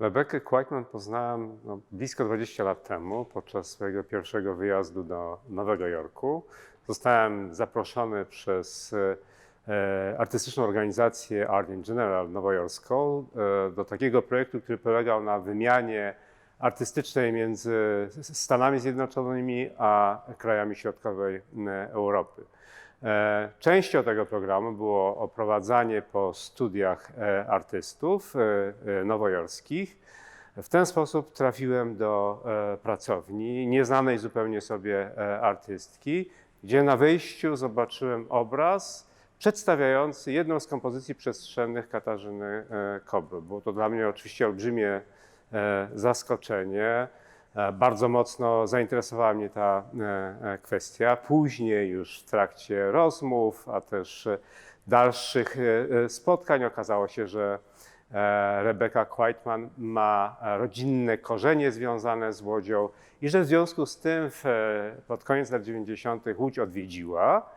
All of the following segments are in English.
Rebekę Quaitman poznałem no, blisko 20 lat temu podczas swojego pierwszego wyjazdu do Nowego Jorku. Zostałem zaproszony przez e, artystyczną organizację Art in General nowojorską e, do takiego projektu, który polegał na wymianie artystycznej między Stanami Zjednoczonymi a krajami środkowej Europy. Częścią tego programu było oprowadzanie po studiach e, artystów e, e, nowojorskich. W ten sposób trafiłem do pracowni nieznanej zupełnie sobie artystki, gdzie na wyjściu zobaczyłem obraz przedstawiający jedną z kompozycji przestrzennych Katarzyny Kobry. Było to dla mnie oczywiście olbrzymie zaskoczenie. E, Bardzo mocno zainteresowała mnie ta e, e, kwestia. Później już w trakcie rozmów, a też dalszych spotkań okazało się, że Rebeka Quaitman ma rodzinne korzenie związane z Łodzią i że w związku z tym w, pod koniec lat 90. Łódź odwiedziła.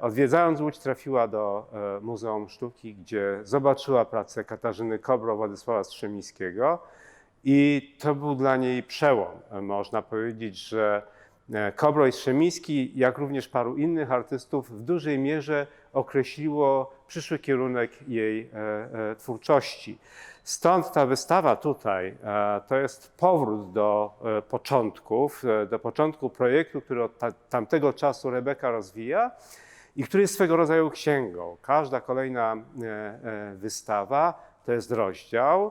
Odwiedzając Łódź trafiła do Muzeum Sztuki, gdzie zobaczyła pracę Katarzyny Kobro, Władysława Strzemińskiego. I to był dla niej przełom. Można powiedzieć, że e, Kobro i Strzemiński, jak również paru innych artystów, w dużej mierze określiło przyszły kierunek jej e, e, twórczości. Stąd ta wystawa tutaj to jest powrót do początków, do początku projektu, który od ta, tamtego czasu Rebeka rozwija i który jest swego rodzaju księgą. Każda kolejna wystawa to jest rozdział.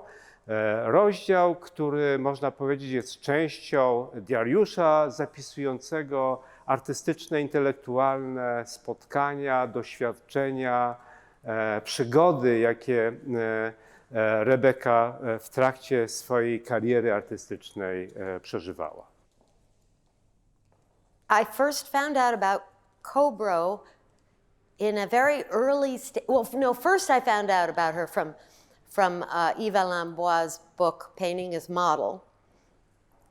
E, Rozdział, który można powiedzieć jest częścią diariusza zapisującego artystyczne, intelektualne spotkania, doświadczenia, e, przygody, jakie e, Rebeka w trakcie swojej kariery artystycznej przeżywała. I first found out about Cobro in a very early stage. Well, no, first I found out about her from, from uh, Yves Lambois' book, Painting as Model.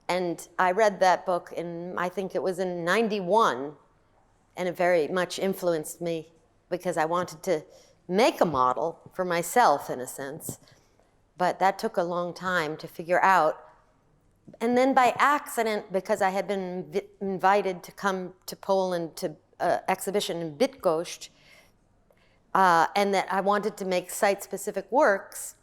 And I read that book in, I think it was in 91, and it very much influenced me because I wanted to make a model for myself, in a sense. But that took a long time to figure out and then by accident, because I had been invited to come to Poland to uh, exhibition in Bitgoszcz, uh, and that I wanted to make site-specific works,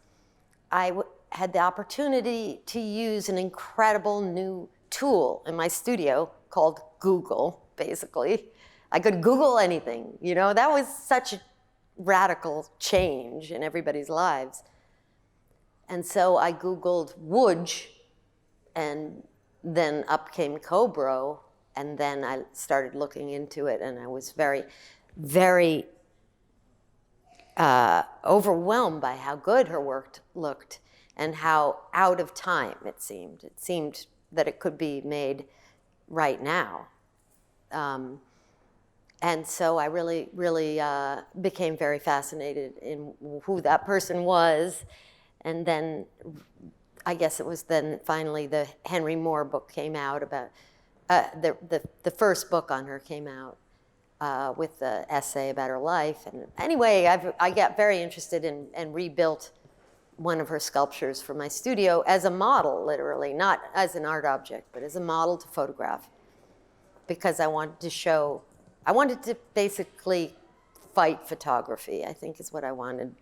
I w- had the opportunity to use an incredible new tool in my studio called Google. Basically, I could Google anything. You know, that was such a radical change in everybody's lives. And so I Googled Łódź, and then up came Cobro, and then I started looking into it, and I was very, very uh, overwhelmed by how good her work looked and how out of time it seemed. It seemed that it could be made right now. Um, and so I really, really uh, became very fascinated in who that person was. And then I guess it was then finally the Henry Moore book came out about, uh, the, the, the first book on her came out uh, with the essay about her life. And anyway, I've, I got very interested in and rebuilt one of her sculptures for my studio as a model, literally, not as an art object, but as a model to photograph because I wanted to show, I wanted to basically fight photography, I think is what I wanted.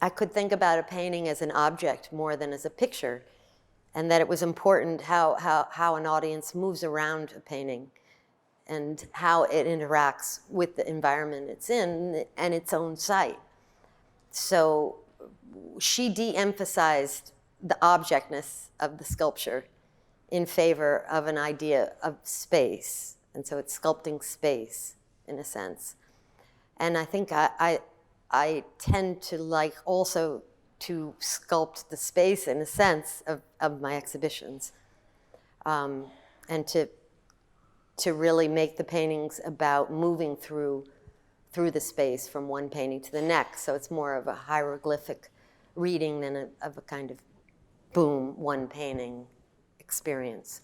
I could think about a painting as an object more than as a picture, and that it was important how, how, how an audience moves around a painting and how it interacts with the environment it's in and its own site. So she de emphasized the objectness of the sculpture in favor of an idea of space. And so it's sculpting space in a sense. And I think I, I, I tend to like also to sculpt the space in a sense of, of my exhibitions um, and to, to really make the paintings about moving through, through the space from one painting to the next. So it's more of a hieroglyphic reading than a, of a kind of boom, one painting experience.